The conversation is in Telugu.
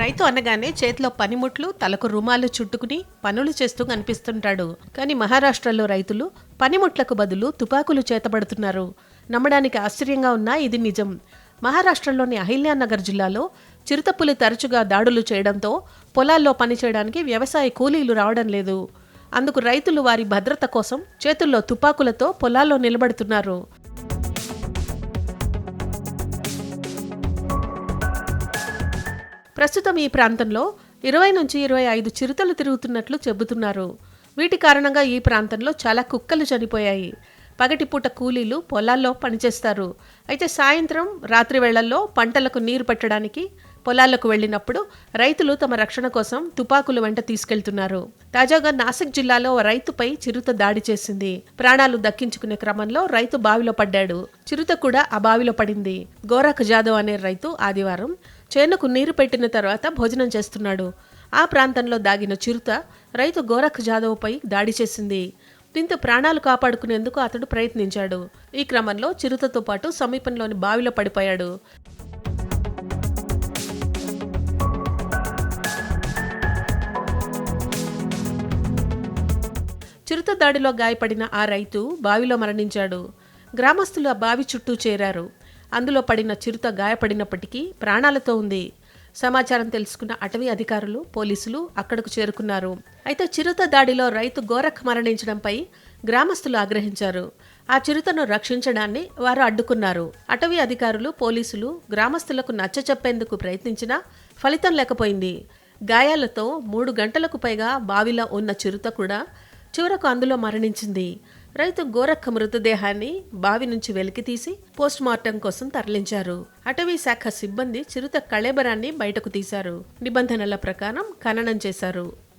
రైతు అనగానే చేతిలో పనిముట్లు తలకు రుమాలు చుట్టుకుని పనులు చేస్తూ కనిపిస్తుంటాడు. కానీ మహారాష్ట్రలో రైతులు పనిముట్లకు బదులు తుపాకులు చేతబడుతున్నారు. నమ్మడానికి ఆశ్చర్యంగా ఉన్నా ఇది నిజం. మహారాష్ట్రలోని అహిల్యానగర్ జిల్లాలో చిరుతపులి తరచుగా దాడులు చేయడంతో పొలాల్లో పనిచేయడానికి వ్యవసాయ కూలీలు రావడం లేదు. అందుకు రైతులు వారి భద్రత కోసం చేతుల్లో తుపాకులతో పొలాల్లో నిలబడుతున్నారు. ప్రస్తుతం ఈ ప్రాంతంలో ఇరవై నుంచి ఇరవై ఐదు చిరుతలు తిరుగుతున్నట్లు చెబుతున్నారు. వీటి కారణంగా ఈ ప్రాంతంలో చాలా కుక్కలు చనిపోయాయి. పగటిపూట కూలీలు పొలాల్లో పనిచేస్తారు. అయితే సాయంత్రం రాత్రి వేళల్లో పంటలకు నీరు పెట్టడానికి పొలాలకు వెళ్ళినప్పుడు రైతులు తమ రక్షణ కోసం తుపాకులు వెంట తీసుకెళ్తున్నారు. తాజాగా నాసిక్ జిల్లాలో ఓ రైతుపై చిరుత దాడి చేసింది. ప్రాణాలు దక్కించుకునే క్రమంలో రైతు బావిలో పడ్డాడు. చిరుత కూడా ఆ బావిలో పడింది. గోరఖ్ జాదవ్ అనే రైతు ఆదివారం చేనుకు నీరు పెట్టిన తర్వాత భోజనం చేస్తున్నాడు. ఆ ప్రాంతంలో దాగిన చిరుత రైతు గోరఖ్ జాదవ్పై దాడి చేసింది. దీంతో ప్రాణాలు కాపాడుకునేందుకు అతడు ప్రయత్నించాడు. ఈ క్రమంలో చిరుతతో పాటు సమీపంలోని బావిలో పడిపోయాడు. చిరుత దాడిలో గాయపడిన ఆ రైతు బావిలో మరణించాడు. గ్రామస్తులు ఆ బావి చుట్టూ చేరారు. అందులో పడిన చిరుత గాయపడినప్పటికీ ప్రాణాలతో ఉంది. సమాచారం తెలుసుకున్న అటవీ అధికారులు పోలీసులు అక్కడకు చేరుకున్నారు. అయితే చిరుత దాడిలో రైతు గోరఖ్ మరణించడంపై గ్రామస్తులు ఆగ్రహించారు. ఆ చిరుతను రక్షించడాన్ని వారు అడ్డుకున్నారు. అటవీ అధికారులు పోలీసులు గ్రామస్తులకు నచ్చచెప్పేందుకు ప్రయత్నించినా ఫలితం లేకపోయింది. గాయాలతో మూడు గంటలకు పైగా బావిలో ఉన్న చిరుత కూడా చివరకు అందులో మరణించింది. రైతు గోరఖ మృతదేహాన్ని బావి నుంచి వెలికితీసి పోస్టుమార్టం కోసం తరలించారు. అటవీ శాఖ సిబ్బంది చిరుత కళేబరాన్ని బయటకు తీశారు. నిబంధనల ప్రకారం ఖననం చేశారు.